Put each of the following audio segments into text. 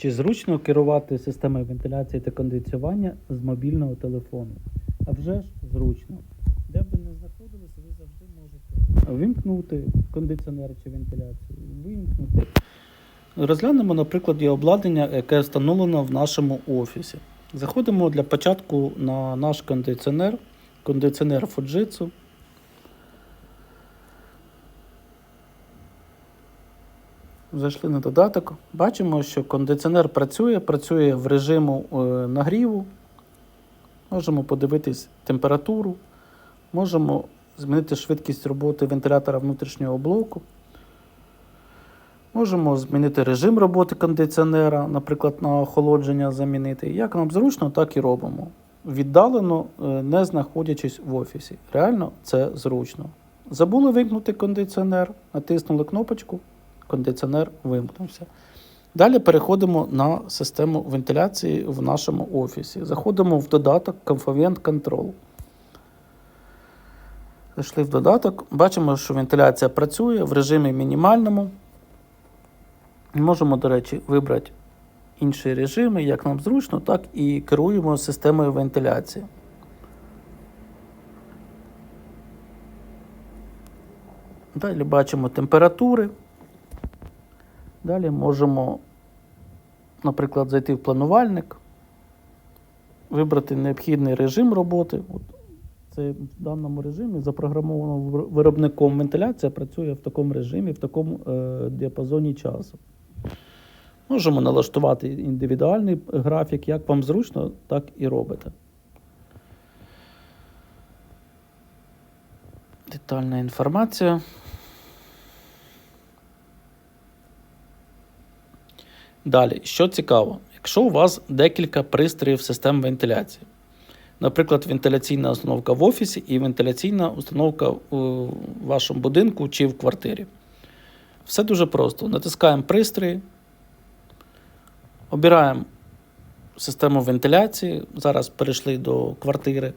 Чи зручно керувати системою вентиляції та кондиціювання з мобільного телефону? А вже ж зручно. Де б ви не знаходилися, ви завжди можете вимкнути кондиціонер чи вентиляцію, вимкнути. Розглянемо на прикладі обладнання, яке встановлено в нашому офісі. Заходимо для початку на наш кондиціонер, кондиціонер Fujitsu. Зайшли на додаток. Бачимо, що кондиціонер працює, працює в режиму е, нагріву. Можемо подивитись температуру, можемо змінити швидкість роботи вентилятора внутрішнього блоку. Можемо змінити режим роботи кондиціонера, наприклад, на охолодження замінити. Як нам зручно, так і робимо. Віддалено, е, не знаходячись в офісі. Реально це зручно. Забули вимкнути кондиціонер, натиснули кнопочку, кондиціонер вимкнувся. Далі переходимо на систему вентиляції в нашому офісі. Заходимо в додаток Confluent Control. Зайшли в додаток, бачимо, що вентиляція працює в режимі мінімальному. Можемо, до речі, вибрати інші режими, як нам зручно, так і керуємо системою вентиляції. Далі бачимо температури. Далі можемо, наприклад, зайти в планувальник, вибрати необхідний режим роботи. От це в даному режимі запрограмовано виробником вентиляція працює в такому режимі, в такому е, діапазоні часу. Можемо налаштувати індивідуальний графік, як вам зручно, так і робите. Детальна інформація. Далі, що цікаво, якщо у вас декілька пристроїв систем вентиляції, наприклад, вентиляційна установка в офісі і вентиляційна установка у вашому будинку чи в квартирі. Все дуже просто. Натискаємо пристрої, обираємо систему вентиляції. Зараз перейшли до квартири.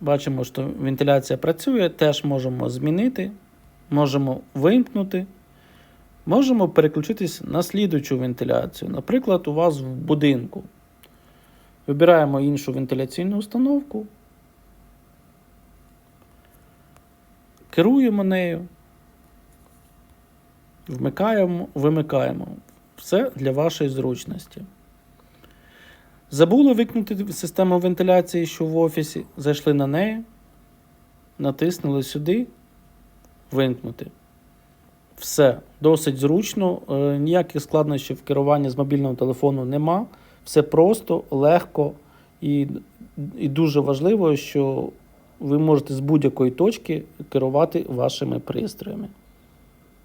Бачимо, що вентиляція працює, теж можемо змінити, можемо вимкнути. Можемо переключитись на слідуючу вентиляцію. Наприклад, у вас в будинку. Вибираємо іншу вентиляційну установку. Керуємо нею. Вмикаємо, вимикаємо. Все для вашої зручності. Забули викнути систему вентиляції, що в офісі. Зайшли на неї, натиснули сюди, вимкнути. Все досить зручно, е, ніяких складнощів керування з мобільного телефону нема. Все просто, легко і, і дуже важливо, що ви можете з будь-якої точки керувати вашими пристроями.